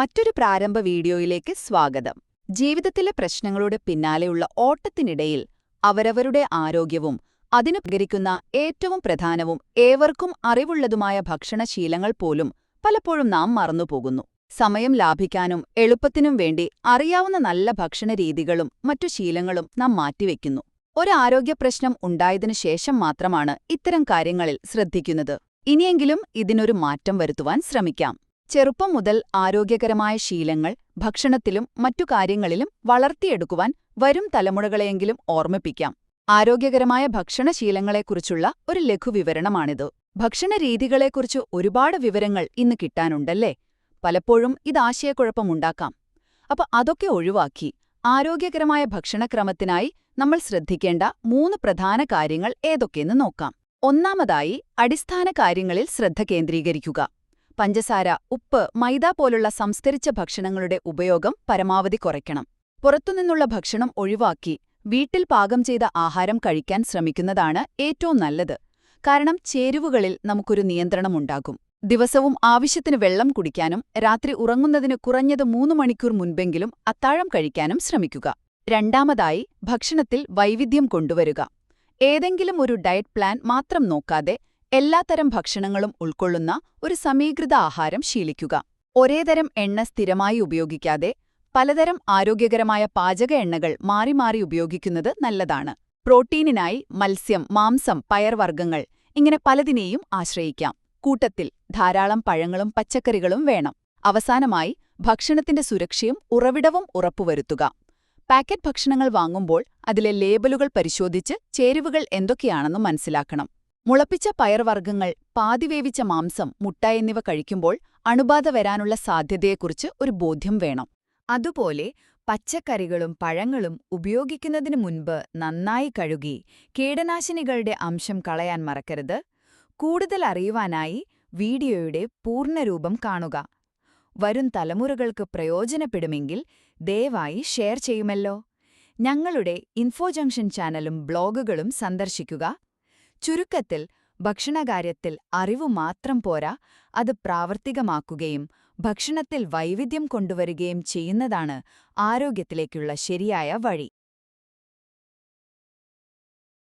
മറ്റൊരു പ്രാരംഭ വീഡിയോയിലേക്ക് സ്വാഗതം. ജീവിതത്തിലെ പ്രശ്നങ്ങളുടെ പിന്നാലെയുള്ള ഓട്ടത്തിനിടയിൽ അവരവരുടെ ആരോഗ്യവും അതിനു പകരിക്കുന്ന ഏറ്റവും പ്രധാനവും ഏവർക്കും അറിവുള്ളതുമായ ഭക്ഷണശീലങ്ങൾ പോലും പലപ്പോഴും നാം മറന്നുപോകുന്നു. സമയം ലാഭിക്കാനും എളുപ്പത്തിനും വേണ്ടി അറിയാവുന്ന നല്ല ഭക്ഷണരീതികളും മറ്റു ശീലങ്ങളും നാം മാറ്റിവെക്കുന്നു. ഒരു ആരോഗ്യപ്രശ്നം ഉണ്ടായതിനു ശേഷം മാത്രമാണ് ഇത്തരം കാര്യങ്ങളിൽ ശ്രദ്ധിക്കുന്നത്. ഇനിയെങ്കിലും ഇതിനൊരു മാറ്റം വരുത്തുവാൻ ശ്രമിക്കാം. ചെറുപ്പം മുതൽ ആരോഗ്യകരമായ ശീലങ്ങൾ ഭക്ഷണത്തിലും മറ്റു കാര്യങ്ങളിലും വളർത്തിയെടുക്കുവാൻ വരും തലമുറകളെയെങ്കിലും ഓർമ്മിപ്പിക്കാം. ആരോഗ്യകരമായ ഭക്ഷണശീലങ്ങളെക്കുറിച്ചുള്ള ഒരു ലഘുവിവരണമാണിത്. ഭക്ഷണരീതികളെക്കുറിച്ച് ഒരുപാട് വിവരങ്ങൾ ഇന്ന് കിട്ടാനുണ്ടല്ലേ? പലപ്പോഴും ഇത് ആശയക്കുഴപ്പമുണ്ടാക്കാം. അപ്പൊ അതൊക്കെ ഒഴിവാക്കി ആരോഗ്യകരമായ ഭക്ഷണക്രമത്തിനായി നമ്മൾ ശ്രദ്ധിക്കേണ്ട മൂന്ന് പ്രധാന കാര്യങ്ങൾ ഏതൊക്കെയെന്ന് നോക്കാം. ഒന്നാമതായി അടിസ്ഥാന കാര്യങ്ങളിൽ ശ്രദ്ധ കേന്ദ്രീകരിക്കുക. പഞ്ചസാര ഉപ്പ് മൈദ പോലുള്ള സംസ്കരിച്ച ഭക്ഷണങ്ങളുടെ ഉപയോഗം പരമാവധി കുറയ്ക്കണം. പുറത്തുനിന്നുള്ള ഭക്ഷണം ഒഴിവാക്കി വീട്ടിൽ പാകം ചെയ്ത ആഹാരം കഴിക്കാൻ ശ്രമിക്കുന്നതാണ് ഏറ്റവും നല്ലത്. കാരണം ചേരുവകളിൽ നമുക്കൊരു നിയന്ത്രണമുണ്ടാകും. ദിവസവും ആവശ്യത്തിന് വെള്ളം കുടിക്കാനും രാത്രി ഉറങ്ങുന്നതിന് കുറഞ്ഞത് മൂന്ന് മണിക്കൂർ മുൻപെങ്കിലും അത്താഴം കഴിക്കാനും ശ്രമിക്കുക. രണ്ടാമതായി ഭക്ഷണത്തിൽ വൈവിധ്യം കൊണ്ടുവരിക. ഏതെങ്കിലും ഒരു ഡയറ്റ് പ്ലാൻ മാത്രം നോക്കാതെ എല്ലാത്തരം ഭക്ഷണങ്ങളും ഉൾക്കൊള്ളുന്ന ഒരു സമീകൃത ആഹാരം ശീലിക്കുക. ഒരേതരം എണ്ണ സ്ഥിരമായി ഉപയോഗിക്കാതെ പലതരം ആരോഗ്യകരമായ പാചക എണ്ണകൾ മാറി മാറി ഉപയോഗിക്കുന്നത് നല്ലതാണ്. പ്രോട്ടീനിനായി മത്സ്യം മാംസം പയർവർഗങ്ങൾ ഇങ്ങനെ പലതിനെയും ആശ്രയിക്കാം. കൂട്ടത്തിൽ ധാരാളം പഴങ്ങളും പച്ചക്കറികളും വേണം. അവസാനമായി ഭക്ഷണത്തിന്റെ സുരക്ഷയും ഉറവിടവും ഉറപ്പുവരുത്തുക. പാക്കറ്റ് ഭക്ഷണങ്ങൾ വാങ്ങുമ്പോൾ അതിലെ ലേബലുകൾ പരിശോധിച്ച് ചേരുവകൾ എന്തൊക്കെയാണെന്ന് മനസ്സിലാക്കണം. മുളപ്പിച്ച പയർവർഗങ്ങൾ പാതിവേവിച്ച മാംസം മുട്ട എന്നിവ കഴിക്കുമ്പോൾ അണുബാധ വരാനുള്ള സാധ്യതയെക്കുറിച്ച് ഒരു ബോധ്യം വേണം. അതുപോലെ പച്ചക്കറികളും പഴങ്ങളും ഉപയോഗിക്കുന്നതിനു മുൻപ് നന്നായി കഴുകി കീടനാശിനികളുടെ അംശം കളയാൻ മറക്കരുത്. കൂടുതൽ അറിയുവാനായി വീഡിയോയുടെ പൂർണരൂപം കാണുക. വരും തലമുറകൾക്ക് പ്രയോജനപ്പെടുമെങ്കിൽ ദയവായി ഷെയർ ചെയ്യുമല്ലോ. ഞങ്ങളുടെ ഇൻഫോ ജംഗ്ഷൻ ചാനലും ബ്ലോഗുകളും സന്ദർശിക്കുക. ചുരുക്കത്തിൽ ഭക്ഷണകാര്യത്തിൽ അറിവു മാത്രം പോരാ അത് പ്രാവർത്തികമാക്കുകയും ഭക്ഷണത്തിൽ വൈവിധ്യം കൊണ്ടുവരികയും ചെയ്യുന്നതാണ് ആരോഗ്യത്തിലേക്കുള്ള ശരിയായ വഴി.